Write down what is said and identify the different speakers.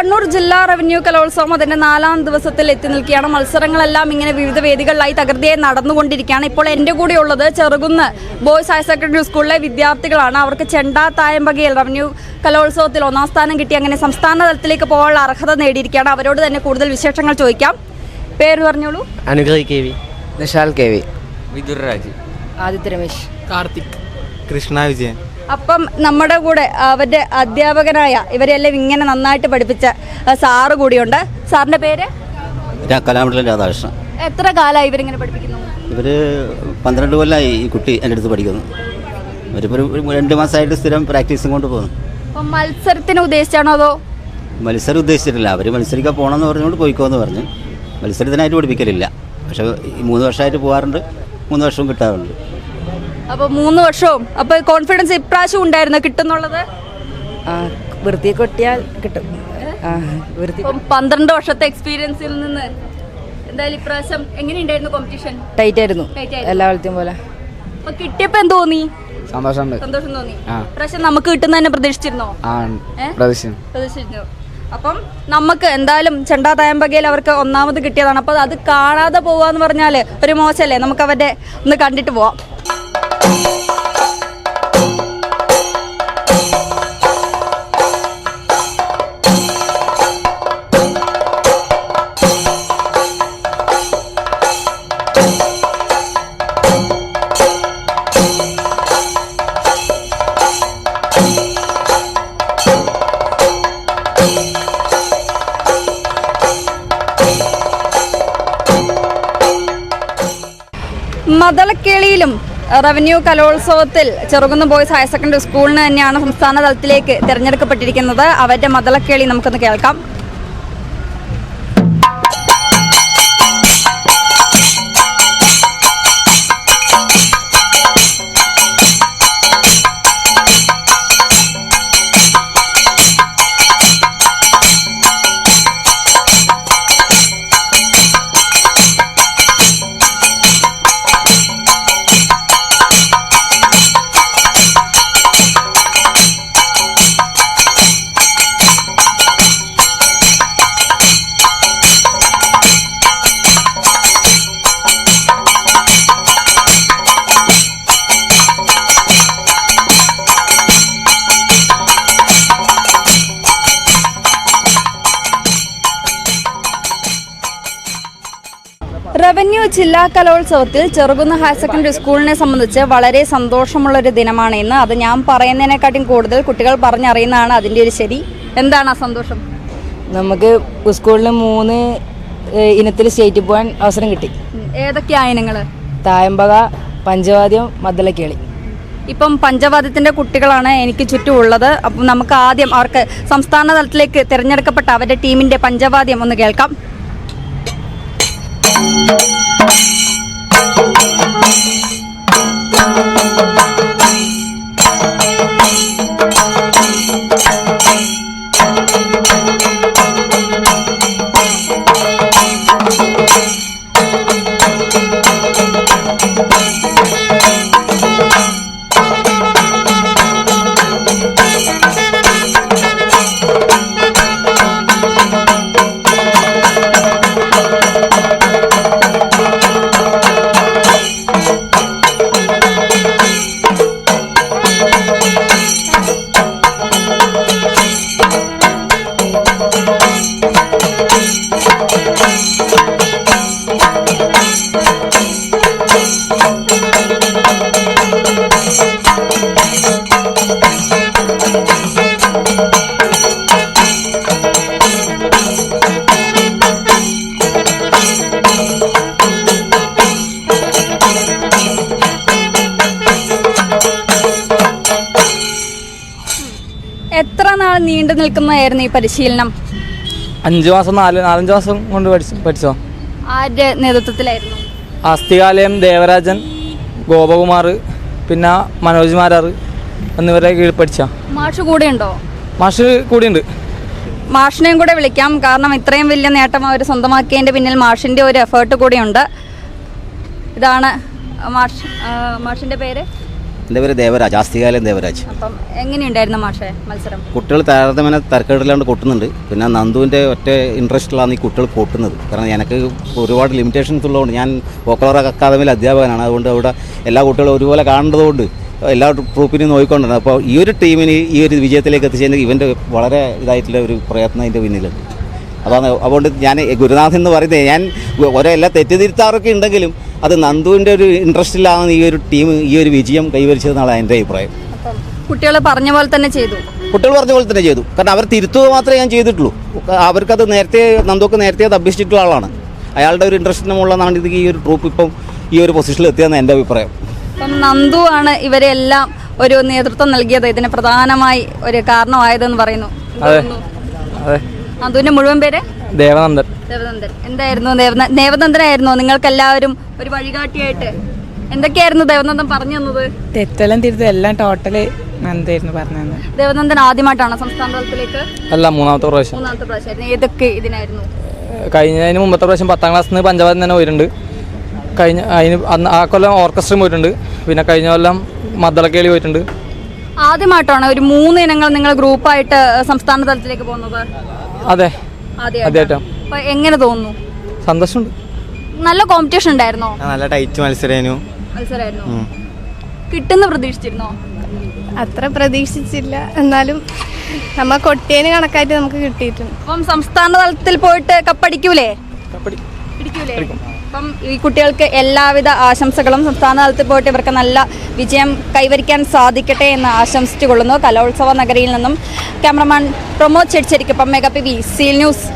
Speaker 1: കണ്ണൂർ ജില്ലാ റവന്യൂ കലോത്സവം അതിന്റെ നാലാം ദിവസത്തിൽ എത്തി നിൽക്കുകയാണ്. മത്സരങ്ങളെല്ലാം ഇങ്ങനെ വിവിധ വേദികളിലായി തകൃതിയായി നടന്നുകൊണ്ടിരിക്കുകയാണ്. ഇപ്പോൾ എന്റെ കൂടെ ഉള്ളത് ചെറുകുന്ന് ബോയ്സ് ഹയർ സെക്കൻഡറി സ്കൂളിലെ വിദ്യാർത്ഥികളാണ്. അവർക്ക് ചെണ്ടാ തായമ്പകയിൽ റവന്യൂ കലോത്സവത്തിൽ ഒന്നാം സ്ഥാനം കിട്ടി. അങ്ങനെ സംസ്ഥാന തലത്തിലേക്ക് പോകാനുള്ള അർഹത നേടിയിരിക്കുകയാണ്. അവരോട് തന്നെ കൂടുതൽ വിശേഷങ്ങൾ ചോദിക്കാം. പേര് പറഞ്ഞോളൂ.
Speaker 2: Anugrahi K V.
Speaker 3: Nishal K V.
Speaker 2: Vidur Raj.
Speaker 3: Aditya Ramesh.
Speaker 4: Karthik.
Speaker 2: Krishna Vijayan.
Speaker 1: അപ്പം നമ്മുടെ കൂടെ അവരുടെ അധ്യാപകനായ ഇവരെല്ലാം ഇങ്ങനെ നന്നായിട്ട് പഠിപ്പിച്ച സാറ് കൂടിയുണ്ട്. സാറിന്റെ പേര്?
Speaker 5: കലാമണ്ഡലം രാധാകൃഷ്ണൻ.
Speaker 1: എത്ര കാലമായി ഇവരിങ്ങനെ പഠിപ്പിക്കുന്നു?
Speaker 5: ഇവർ പന്ത്രണ്ട് കൊല്ലമായി ഈ കുട്ടി എന്റെ അടുത്ത് പഠിക്കുന്നു. ഒരു രണ്ട് മാസമായിട്ട് സ്ഥിരം പ്രാക്ടീസും കൊണ്ട് പോകുന്നു.
Speaker 1: അപ്പം മത്സരത്തിന് ഉദ്ദേശിച്ചാണോ അതോ?
Speaker 5: മത്സരം ഉദ്ദേശിച്ചിട്ടില്ല. അവർ മത്സരിക്കാൻ പോകണമെന്ന് പറഞ്ഞുകൊണ്ട് പോയിക്കോന്ന് പറഞ്ഞു. മത്സരത്തിനായിട്ട് പഠിപ്പിക്കലില്ല. പക്ഷേ ഈ മൂന്ന് വർഷമായിട്ട് പോകാറുണ്ട് മൂന്ന് വർഷവും കിട്ടാറുണ്ട്.
Speaker 1: അപ്പൊ മൂന്ന് വർഷവും. അപ്പൊ കോൺഫിഡൻസ് ഇപ്രാവശ്യം ഉണ്ടായിരുന്നു കിട്ടുന്നുള്ളത്?
Speaker 3: വൃത്തി കൊട്ടിയാൽ കിട്ടും. വൃത്തി
Speaker 1: പന്ത്രണ്ട് വർഷത്തെ എക്സ്പീരിയൻസിൽ നിന്ന് എന്തായാലും ഇപ്രാവശ്യം എങ്ങനെയുണ്ടായിരുന്നു കോമ്പറ്റീഷൻ
Speaker 3: ടൈറ്റ് ആയിരുന്നു. എല്ലാ കളിത്തെയും പോലെ.
Speaker 1: അപ്പൊ കിട്ടിയപ്പോ എന്ത് തോന്നി?
Speaker 3: സന്തോഷമുണ്ട്.
Speaker 1: സന്തോഷം തോന്നി. പ്രാവശ്യം നമുക്ക് കിട്ടുന്ന തന്നെ പ്രതീക്ഷിച്ചിരുന്നോ. പ്രതീക്ഷിച്ചിരുന്നു. അപ്പം നമുക്ക് എന്തായാലും ചെണ്ടാ തായമ്പകയിൽ അവർക്ക് ഒന്നാമത് കിട്ടിയതാണ്. അപ്പോൾ അത് കാണാതെ പോവാന്ന് പറഞ്ഞാൽ ഒരു മോശമല്ലേ നമുക്ക് അവരുടെ ഒന്ന് കണ്ടിട്ട് പോവാം. മദളക്കേളിയിലും റവന്യൂ കലോത്സവത്തിൽ ചെറുകുന്ന് ബോയ്സ് ഹയർ സെക്കൻഡറി സ്കൂളിന് തന്നെയാണ് സംസ്ഥാന തലത്തിലേക്ക് തിരഞ്ഞെടുക്കപ്പെട്ടിരിക്കുന്നത്. അവരുടെ മതളക്കേളി നമുക്കൊന്ന് കേൾക്കാം. റവന്യൂ ജില്ലാ കലോത്സവത്തിൽ ചെറുകുന്ന് ഹയർ സെക്കൻഡറി സ്കൂളിനെ സംബന്ധിച്ച് വളരെ സന്തോഷമുള്ളൊരു ദിനമാണ് ഇന്ന്. അത് ഞാൻ പറയുന്നതിനെക്കാട്ടും കൂടുതൽ കുട്ടികൾ പറഞ്ഞറിയുന്നതാണ് അതിന്റെ ഒരു ശരി. എന്താണ് ആ സന്തോഷം?
Speaker 3: നമുക്ക് സ്കൂളിൽ മൂന്ന് ഇനത്തിൽ സ്റ്റേറ്റിൽ പോകാൻ അവസരം കിട്ടി.
Speaker 1: ഏതൊക്കെയാ ഇനങ്ങൾ?
Speaker 3: തായമ്പക പഞ്ചവാദ്യം മദ്ദളക്കേളി
Speaker 1: ഇപ്പം പഞ്ചവാദ്യത്തിന്റെ കുട്ടികളാണ് എനിക്ക് ചുറ്റുമുള്ളത്. അപ്പം നമുക്ക് ആദ്യം അവർക്ക് സംസ്ഥാന തലത്തിലേക്ക് തിരഞ്ഞെടുക്കപ്പെട്ട അവരുടെ ടീമിന്റെ പഞ്ചവാദ്യം ഒന്ന് കേൾക്കാം. Thank you. എത്ര നാൾ നീണ്ടു നിൽക്കുന്നതായിരുന്നു ഈ പരിശീലനം?
Speaker 4: അഞ്ചു മാസം നാല് നാലഞ്ച് മാസം കൊണ്ട് പഠിച്ചു പഠിച്ചോ?
Speaker 1: ആരുടെ നേതൃത്വത്തിലായിരുന്നു?
Speaker 4: ആസ്തികാലയം ദേവരാജൻ ഗോപകുമാർ പിന്നെ മനോജ് മാരാർ എന്നിവരെ കീഴിൽ പഠിച്ച.
Speaker 1: മാഷ് കൂടെ ഉണ്ടോ
Speaker 4: മാഷ് കൂടെയുണ്ട്.
Speaker 1: മാഷിനെയും കൂടെ വിളിക്കാം. കാരണം ഇത്രയും വലിയ നേട്ടം അവർ സ്വന്തമാക്കിയതിന്റെ പിന്നിൽ മാഷിന്റെ ഒരു എഫേർട്ട് കൂടിയുണ്ട്. ഇതാണ് മാഷ് മാഷിന്റെ പേര്?
Speaker 5: എന്റെ പേര് ദേവരാജ് ആസ്തികാലം ദേവരാജ്.
Speaker 1: അപ്പം എങ്ങനെയുണ്ടായിരുന്നു മാഷേ മത്സരം?
Speaker 5: കുട്ടികൾ താരതമ്യേന തരക്കേടില്ലാണ്ട് കൊട്ടുന്നുണ്ട്. പിന്നെ നന്ദുവിന്റെ ഒറ്റ ഇൻട്രസ്റ്റിലാണ് ഈ കുട്ടികൾ കൊട്ടുന്നത്. കാരണം എനിക്ക് ഒരുപാട് ലിമിറ്റേഷൻസ് ഉള്ളതുകൊണ്ട് ഞാൻ വോക്കലർ അക്കാദമിയിലെ അധ്യാപകനാണ്. അതുകൊണ്ട് അവിടെ എല്ലാ കുട്ടികളും ഒരുപോലെ കാണേണ്ടതുകൊണ്ട് എല്ലാ ട്രൂപ്പിനും നോക്കിക്കൊണ്ടാണ്. അപ്പോൾ ഈ ഒരു ടീമിന് ഈ ഒരു വിജയത്തിലേക്ക് എത്തിച്ചതിന് ഇവന്റെ വളരെ ഇതായിട്ടുള്ള ഒരു പ്രയത്നം ഇതിന്റെ പിന്നിലുണ്ട്. അതാണ് അതുകൊണ്ട് ഞാൻ ഗുരുനാഥൻ എന്ന് പറയുന്നത് ഞാൻ ഓരോ എല്ലാ ഉണ്ടെങ്കിലും അത് നന്ദുവിന്റെ ഒരു ഇൻട്രസ്റ്റ് ഇൻട്രസ്റ്റിലാണ് ഈ ഒരു ടീം ഈ ഒരു വിജയം കൈവരിച്ചതെന്നാണ് എന്റെ അഭിപ്രായം.
Speaker 1: കുട്ടികൾ പറഞ്ഞ പോലെ തന്നെ ചെയ്തു.
Speaker 5: കുട്ടികൾ പറഞ്ഞ പോലെ തന്നെ ചെയ്തു. കാരണം അവർ തിരുത്തുക മാത്രമേ ഞാൻ ചെയ്തിട്ടുള്ളൂ. അവർക്കത് നേരത്തെ നന്ദുക്ക് നേരത്തെ അത് അഭ്യസിച്ചിട്ടുള്ള ആളാണ്. അയാളുടെ ഒരു ഇൻട്രസ്റ്റിന് മുകളിലാണ് ഇത് ഈ ഒരു ട്രൂപ്പ് ഇപ്പം ഈ ഒരു പൊസിഷനിൽ എത്തിയെന്ന് എന്റെ അഭിപ്രായം.
Speaker 1: അപ്പം നന്ദു ആണ് ഇവരെല്ലാം ഒരു നേതൃത്വം നൽകിയത്. ഇതിന് പ്രധാനമായി ഒരു കാരണമായതെന്ന് പറയുന്നു.
Speaker 4: അതെ. അതെ.
Speaker 1: നന്ദുവിന്റെ മുഴുവൻ പേര്?
Speaker 4: ദേവനന്ദൻ.
Speaker 1: ദേവനന്ദൻ. എന്തായിരുന്നു? ദേവനന്ദൻ ദേവനന്ദനായിരുന്നോ? നിങ്ങൾക്ക് എല്ലാവരും ഒരു വഴികാട്ടിയായിട്ട്. എന്തൊക്കെയായിരുന്നു ദേവനന്ദൻ പറഞ്ഞു തന്നത്?
Speaker 6: തെറ്റെല്ലാം തിരുത്തി എല്ലാം ടോട്ടൽ നന്ദായിരുന്നു പറഞ്ഞു തന്നത്
Speaker 1: ദേവനന്ദൻ ആദ്യമായിട്ടാണോ സംസ്ഥാന തലത്തിലേക്ക്?
Speaker 4: അല്ല മൂന്നാമത്തെ പ്രാവശ്യം.
Speaker 1: മൂന്നാമത്തെ പ്രാവശ്യമായിരുന്നു ഏതൊക്കെ ഇതിനായിരുന്നു?
Speaker 4: കഴിഞ്ഞതിന് മുമ്പത്തെ പ്രാവശ്യം പത്താം ക്ലാസ്സിൽ നിന്ന് തന്നെ പോയിട്ടുണ്ട്. കഴിഞ്ഞ അതിന് അന്ന് ആ കൊല്ലം ഓർക്കസ്ട്രയും പോയിട്ടുണ്ട്. പിന്നെ കഴിഞ്ഞ കൊല്ലം മദ്ദളക്കേളി പോയിട്ടുണ്ട്.
Speaker 1: ആദ്യമായിട്ടാണ് ഒരു മൂന്ന് ഇനങ്ങൾ നിങ്ങൾ ഗ്രൂപ്പായിട്ട് സംസ്ഥാന തലത്തിലേക്ക് പോകുന്നത്?
Speaker 4: അതെ.
Speaker 1: ആദ്യമായിട്ടാണ് അപ്പൊ എങ്ങനെ തോന്നുന്നു?
Speaker 4: സന്തോഷമുണ്ട്.
Speaker 1: നല്ല കോമ്പറ്റീഷൻ ഉണ്ടായിരുന്നോ?
Speaker 2: നല്ല ടൈറ്റ് മത്സരമായിരുന്നു
Speaker 1: മത്സരമായിരുന്നു കിട്ടുന്ന പ്രതീക്ഷിച്ചിരുന്നോ?
Speaker 7: അത്ര പ്രതീക്ഷിച്ചില്ല. എന്നാലും നമ്മ കൊട്ടിയന് കണക്കായിട്ട് നമുക്ക് കിട്ടിയിട്ടുണ്ട്.
Speaker 1: അപ്പം സംസ്ഥാന തലത്തിൽ പോയിട്ട് കപ്പടിക്കൂലേ പിടിക്കൂലേ? അപ്പം ഈ കുട്ടികൾക്ക് എല്ലാവിധ ആശംസകളും സംസ്ഥാന തലത്തിൽ പോയിട്ട് ഇവർക്ക് നല്ല വിജയം കൈവരിക്കാൻ സാധിക്കട്ടെ എന്ന് ആശംസിച്ചുകൊള്ളുന്നു. കലോത്സവ നഗരിയിൽ നിന്നും ക്യാമറമാൻ പ്രമോദ് ചെടിച്ചേരിക്കൊപ്പം mega P V seal news